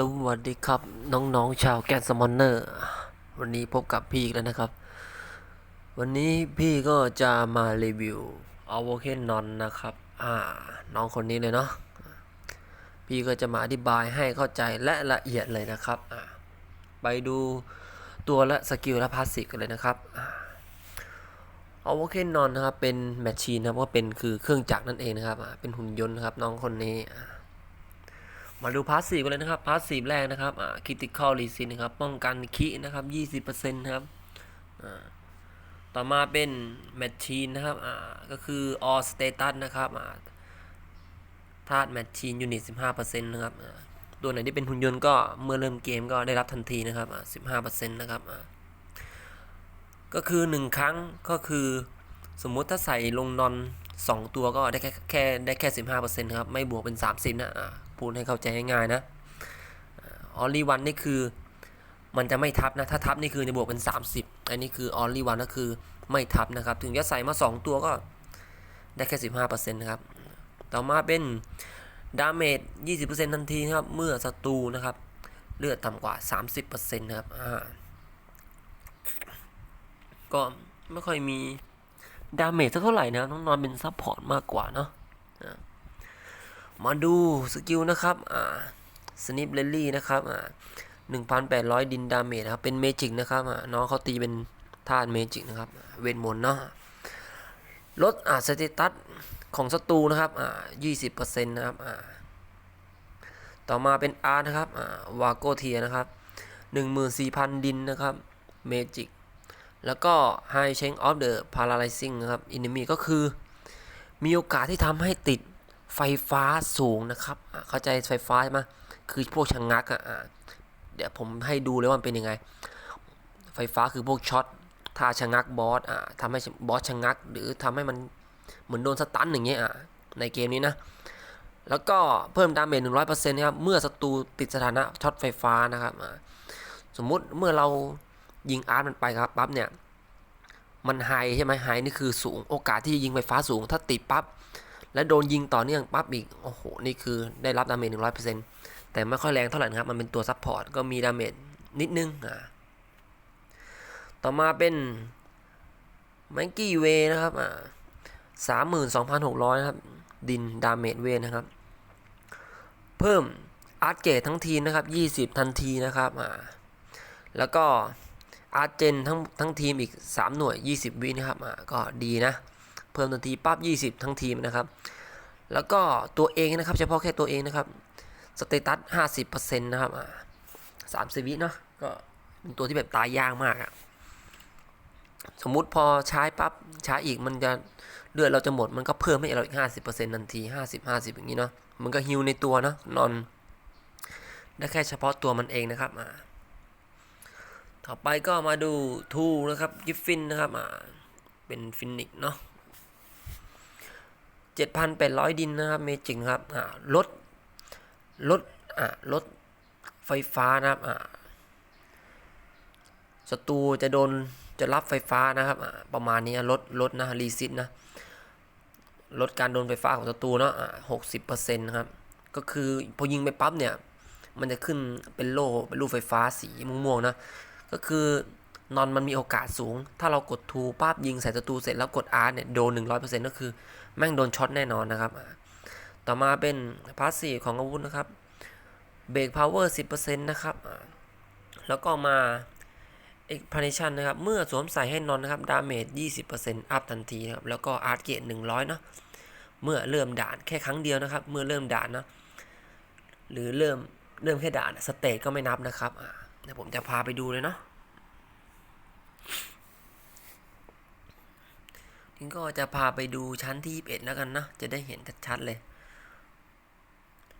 สวัสดีครับน้องๆชาวแกนสมอนเนอร์ วันนี้พบกับพี่อีกแล้วนะครับ วันนี้พี่ก็จะมารีวิวอ v o c a n o n นนะครับ อ่า น้องคนนี้เลยเนาะพี่ก็จะมาอธิบายให้เข้าใจและละเอียดเลยนะครับอ่าไปดูตัวและสกิลและพาสซีฟกันเลยนะครับอาอ v o c a n o n นะครับเป็นแมชชีนนะครับก็เป็นคือเครื่องจักรนั่นเองนะครับเป็นหุ่นยนต์นะครับน้องคนนี้อ่า มาดูพาสซีฟกันเลยนะครับพาสซีฟแรกนะครับอ่าคิติคอลรีซินนะครับ ป้องกันคีนะครับ20%นะครับอ่าต่อมาเป็นแมชชีนนะครับอ่าก็คือ all status นะครับอ่าธาตุแมชชีนยูนิต15%นะครับอ่าตัวไหนที่เป็นหุ่นยนต์ก็เมื่อเริ่มเกมก็ได้รับทันทีนะครับอ่า15%นะครับอ่าก็คือ1ครั้งก็คือสมมุติถ้าใส่ลงนอน 2 ตัวก็ได้แค่แค่ได้แค่ 15%ครับ ไม่บวกเป็น 30 นะพูดให้เข้าใจง่ายๆนะออลลี่วันนี่คือมันจะไม่ทับนะ ถ้าทับนี่คือจะบวกเป็น 30 อันนี้คือออลลี่วันก็คือไม่ทับนะครับ ถึงจะใส่มา 2 ตัวก็ได้แค่ 15%นะครับ ต่อมาเป็นดาเมจ20%ทันทีนะครับ เมื่อศัตรูนะครับ เลือดต่ำกว่า 30%นะครับ อ่า ก็ไม่ค่อยมี ดาเมจสักเท่าไหร่นะต้องนอนเป็นซัพพอร์ตมากกว่าเนาะมาดูสกิลนะครับอ่าสนิปเลลลี่นะครับอ่า1,800ดินดาเมจนะครับเป็นเมจิกนะครับอ่าน้องเขาตีเป็นธาตุเมจิกนะครับเวนมนต์เนาะลดอ่าสเตตัสของศัตรูนะครับอ่า20%นต์นะครับอ่าต่อมาเป็นอาร์นะครับอ่าวาโกเทียนะครับ14,000ดินนะครับเมจิก แล้วก็ High Change of the Paralyzing นะครับ Enemy ก็คือ มีโอกาสที่ทำให้ติดไฟฟ้าสูงนะครับ เข้าใจไฟฟ้าใช่ไหมคือพวกชะงงักอะเดี๋ยวผมให้ดูเลยว่ามันเป็นยังไง ไฟฟ้าคือพวกช็อตถ้าชะงงักบอสอะทำให้บอสชะงงัก หรือทำให้มันเหมือนโดนสตันอย่างเงี้ยอะในเกมนี้นะ แล้วก็เพิ่มดาเมจ100%นะครับ เมื่อศัตรูติดสถานะช็อตไฟฟ้านะครับ สมมุติเมื่อเรา ยิงอาร์ตมันไปครับปั๊บเนี่ยมันไฮใช่ไหมไฮนี่คือสูงโอกาสที่จะยิงไฟฟ้าสูง ถ้าติดปั๊บแล้วโดนยิงต่อเนื่องปั๊บอีกโอ้โหนี่คือได้รับดาเมจ100%แต่ไม่ค่อยแรงเท่าไหร่นะครับมันเป็นตัวซัพพอร์ตก็มีดาเมจนิดนึงอ่าต่อมาเป็นแมงกี้เวนะครับอ่าสามหมื่นสองพันหกร้อยนะครับ ดินดาเมจเวนะครับ เพิ่มอาร์ตเกตทั้งทีนะครับยี่สิบทันทีนะครับอ่าแล้วก็ อาร์เจนทั้งทั้งทีมอีก 3 หน่วย 20 วินะครับก็ดีนะ เพิ่มทันทีปั๊บ 20 ทั้งทีมนะครับ แล้วก็ตัวเองนะครับ เฉพาะแค่ตัวเองนะครับสเตตัส 50%นะครับอ่า30วิเนาะก็เป็นตัวที่แบบตายยากมากอะสมมุติพอใช้ปั๊บใช้อีกมันจะเลือดเราจะหมดมันก็เพิ่มให้เราอีก 50%ทันที 50 50 อย่างนี้เนาะมันก็ฮิวในตัวเนาะนอน ได้แค่เฉพาะตัวมันเองนะครับอ่า ต่อไปก็มาดูทูนะครับกิฟฟินนะครับอ่าเป็นฟินิกเนาะ7,800ดินนะครับเมจิกครับอ่าลดลดอ่าลดไฟฟ้านะครับอ่าศัตรูจะโดนจะรับไฟฟ้านะครับอ่าประมาณนี้ลดลดนะรีซิตนะลดการโดนไฟฟ้าของศัตรูเนาะอ่าหกสิบเปอร์เซ็นต์นะครับ ก็คือพอยิงไปปั๊บเนี่ย มันจะขึ้นเป็นโล่เป็นลูกไฟฟ้าสีม่วงๆนะ ก็คือนอนมันมีโอกาสสูง ถ้าเรากดทูป้าบยิงใส่ศัตรูเสร็จแล้วกดอาร์เนี่ยโดน100%ก็คือ แม่งโดนช็อตแน่นอนนะครับ ต่อมาเป็นพาสซีฟของอาวุธนะครับเบรกพาวเวอร์10%นต์นะครับ แล้วก็มา explanation นะครับ เมื่อสวมใส่ให้นอนนะครับ ดาเมจ20%อัพทันทีนะครับ แล้วก็อาร์ตเกต100เนาะ เมื่อเริ่มด่านแค่ครั้งเดียวนะครับ เมื่อเริ่มด่านเนาะหรือเริ่มเริ่มแค่ด่านสเตจก็ไม่นับนะครับเดี๋ยวผมจะพาไปดูเลยเนาะ ทีนี้ก็จะพาไปดูชั้นที่ 21 แล้วกันนะ จะได้เห็นชัดๆเลย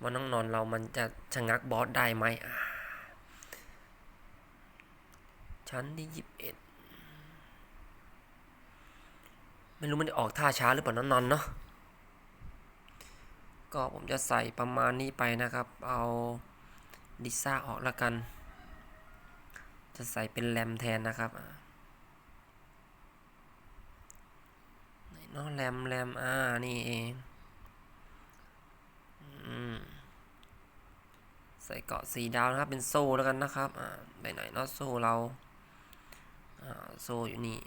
ว่าน้องนอนเรามันจะชะงักบอสได้ไหมชั้นที่ 21 ไม่รู้มันจะออกท่าช้าหรือเปล่าน้องนอนเนาะ ก็ผมจะใส่ประมาณนี้ไปนะครับ เอาดิซ่าออกแล้วกัน จะใส่เป็นแรมแทนนะครับไหน เนาะแรมแรมอ่านี่เองใส่เกาะสีดาวนะครับ เป็นโซ่แล้วกันนะครับ อ่าไปไหนเนาะโซ่เราอ่าโซ่อยู่นี่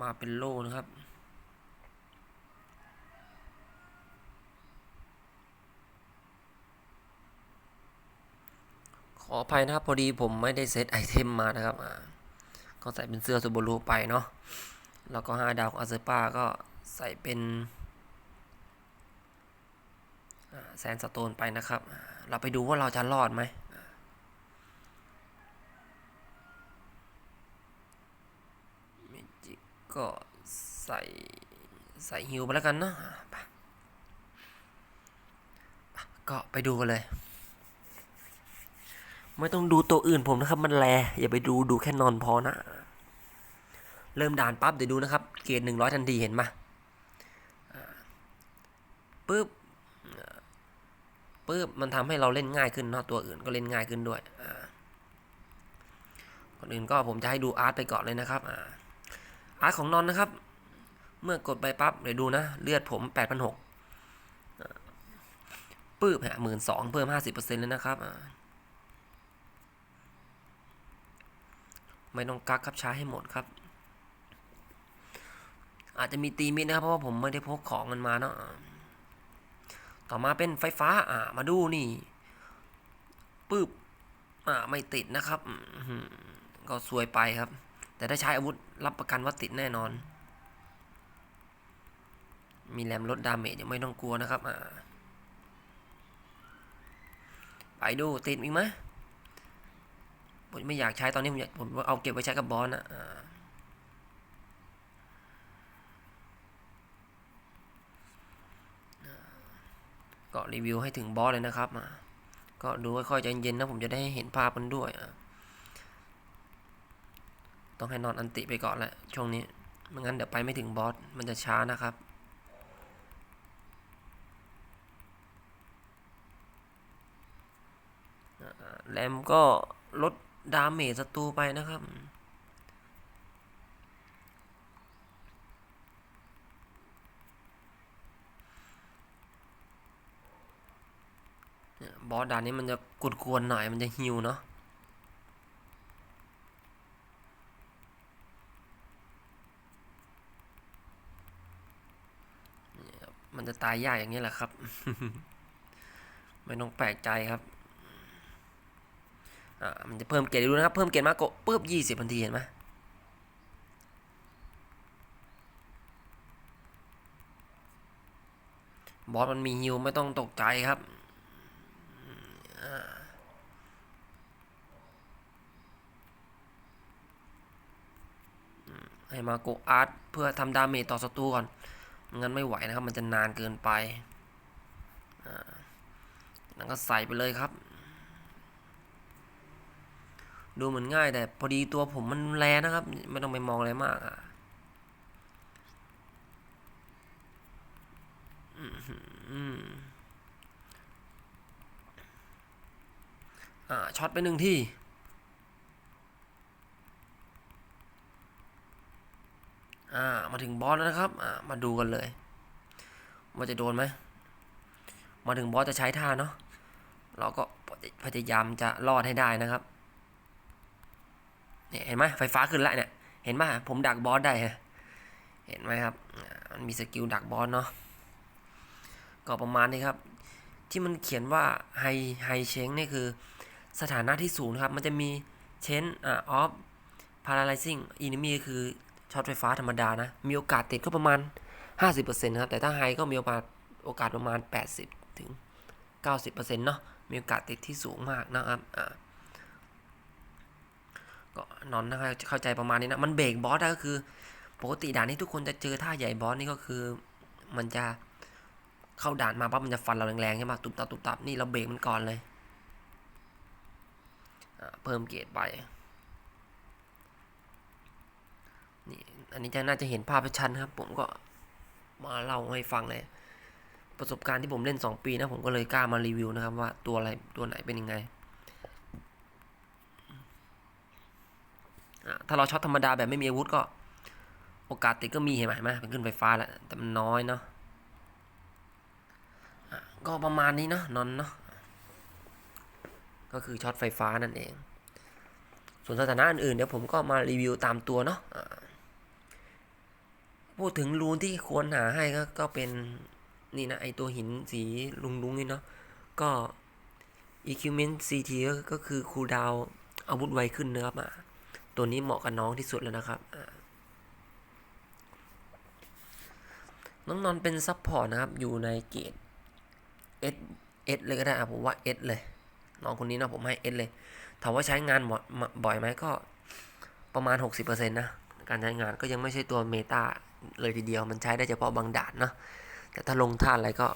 มาเป็นโล่นะครับขออภัยนะครับพอดีผมไม่ได้เซตไอเทมมานะครับอ่า ก็ใส่เป็นเสื้อซูโบรุไปเนาะ แล้วก็ห้าดาวของอาเซป้าก็ใส่เป็นแซนสโตนไปนะครับ เราไปดูว่าเราจะรอดไหมเมจิกก็ใส่ใส่ฮิวไปแล้วกันเนาะอ่าไปไปก็ไปดูกันเลย ไม่ต้องดูตัวอื่นผมนะครับ มันแลอย่าไปดูดูแค่นอนพอนะ เริ่มด่านปั๊บเดี๋ยวดูนะครับ เกรดหนึ่งร้อยทันทีเห็นไหมปึ๊บปึ๊บมันทำให้เราเล่นง่ายขึ้นเนาะตัวอื่นก็เล่นง่ายขึ้นด้วยอ่าคนอื่นก็ผมจะให้ดูอาร์ตไปก่อนเลยนะครับอาอาร์ตของนอนนะครับ เมื่อกดไปปั๊บเดี๋ยวดูนะ เลือดผมแปดพันหกปึ๊บฮะหมื่นสองเพิ่มห้าสิบเปอร์เซ็นต์เลยนะครับอ่า ไม่ต้องกักครับใช้ให้หมดครับ อาจจะมีตีมิดนะครับเพราะว่าผมไม่ได้พกของมันมาเนาะต่อมาเป็นไฟฟ้าอ่ามาดูนี่ปึ๊บอ่าไม่ติดนะครับก็ซวยไปครับ แต่ถ้าใช้อาวุธรับประกันว่าติดแน่นอน มีแรมลดดาเมจยังไม่ต้องกลัวนะครับอ่าไปดูติดอีกไหม ผมไม่อยากใช้ตอนนี้ผมอยากผมเอาเก็บไว้ใช้กับบอสนะอ่าก็รีวิวให้ถึงบอสเลยนะครับก็ดูค่อยๆใจเย็นนะผมจะได้เห็นภาพมันด้วยต้องให้นอนอันติไปก่อนแหละช่วงนี้ไม่งั้นเดี๋ยวไปไม่ถึงบอสมันจะช้านะครับแรมก็ลด ดาเมจศัตรูไปนะครับ บอสด่านนี้มันจะกวนๆหน่อยมันจะฮิวเนาะมันจะตายยากอย่างนี้แหละครับ ไม่ต้องแปลกใจครับ อ่ามันจะเพิ่มเกรดดูนะครับ เพิ่มเกรดมาโกะปุ๊บยี่สิบนทีเห็นไหมบอสมันมีฮิวไม่ต้องตกใจครับให้มาโกอาร์ตเพื่อทำดาเมจต่อศัตรูก่อนงั้นไม่ไหวนะครับ มันจะนานเกินไปอ่าแล้วก็ใส่ไปเลยครับ ดูเหมือนง่ายแต่พอดีตัวผมมันแรงนะครับ ไม่ต้องไปมองอะไรมากอะอ่าช็อตไปหนึ่งที่อ่ามาถึงบอสแล้วนะครับอ่ามาดูกันเลยว่าจะโดนไหมมาถึงบอสจะใช้ท่าเนาะเราก็พยายามจะรอดให้ได้นะครับ เนี่ยเห็นไหมไฟฟ้าขึ้นแล้วเนี่ยเห็นไหมผมดักบอสได้ฮะเห็นไหมครับมันมีสกิลดักบอสเนาะก็ประมาณนี้ครับ ที่มันเขียนว่าไฮไฮเชงนี่คือสถานะที่สูงครับ มันจะมีเชนอ่าออฟพาราไลซิ่งอินิมีคือช็อตไฟฟ้าธรรมดานะ มีโอกาสติดก็ประมาณ 50%ครับ แต่ถ้าไฮก็มีโอกาสโอกาสประมาณ 80 ถึง 90%เนาะมีโอกาสติดที่สูงมากนะครับอ่า ก็นอนนะครับเข้าใจประมาณนี้นะมันเบรกบอสได้ก็คือ ปกติด่านนี้ทุกคนจะเจอท่าใหญ่บอสนี่ก็คือ มันจะเข้าด่านมาปั๊บมันจะฟันเราแรงๆใช่ไหมตุบตับตุบตับนี่เราเบรกมันก่อนเลยเพิ่มเกรดไปนี่อันนี้จะน่าจะเห็นภาพชัดนะครับ ผมก็มาเล่าให้ฟังเลยประสบการณ์ที่ผมเล่น 2 ปีนะผมก็เลยกล้ามารีวิวนะครับว่าตัวอะไรตัวไหนเป็นยังไงอะ ถ้าเราช็อตธรรมดาแบบไม่มีอาวุธก็ โอกาสติดก็มีเห็นไหมเห็นไหมเป็นขึ้นไฟฟ้าแล้วแต่มันน้อยเนาะะก็ประมาณนี้เนาะนอนเนาะก็คือช็อตไฟฟ้านั่นเอง ส่วนสถานะอื่นๆเดี๋ยวผมก็มารีวิวตามตัวเนาะพูดถึงรูนที่ควรหาให้ก็ก็เป็นนี่นะไอตัวหินสีลุงๆนี่เนาะก็ equipment CT ก็คือคูดาวอาวุธไวขึ้นนะครับอะ ตัวนี้เหมาะกับน้องที่สุดแล้วนะครับ น้องนอนเป็นซับพอร์ตนะครับ อยู่ในเกรด S S เอสเลยก็ได้อะผมว่า S เลย น้องคนนี้นะผมให้ S เลย ถามว่าใช้งานบ่อยไหมก็ประมาณ 60%นะ การใช้งานก็ยังไม่ใช่ตัวเมตาเลยทีเดียว มันใช้ได้เฉพาะบางด่านเนาะแต่ถ้าลงท่าอะไรก็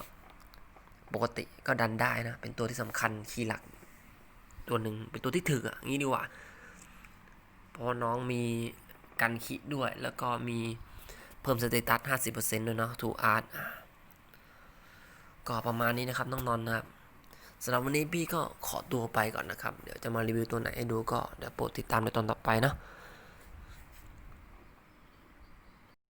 ปกติก็ดันได้นะ เป็นตัวที่สำคัญคีย์หลัก ตัวหนึ่งเป็นตัวที่ถืออะงี้ดีกว่า เพราะน้องมีกันคิดด้วย แล้วก็มีเพิ่มสเตตัส 50%ด้วยเนาะทูอาร์ตก็ประมาณนี้นะครับน้องนอนนะครับสำหรับวันนี้พี่ก็ขอตัวไปก่อนนะครับ เดี๋ยวจะมารีวิวตัวไหนให้ดูก็เดี๋ยวโปรดติดตามในตอนต่อไปเนาะ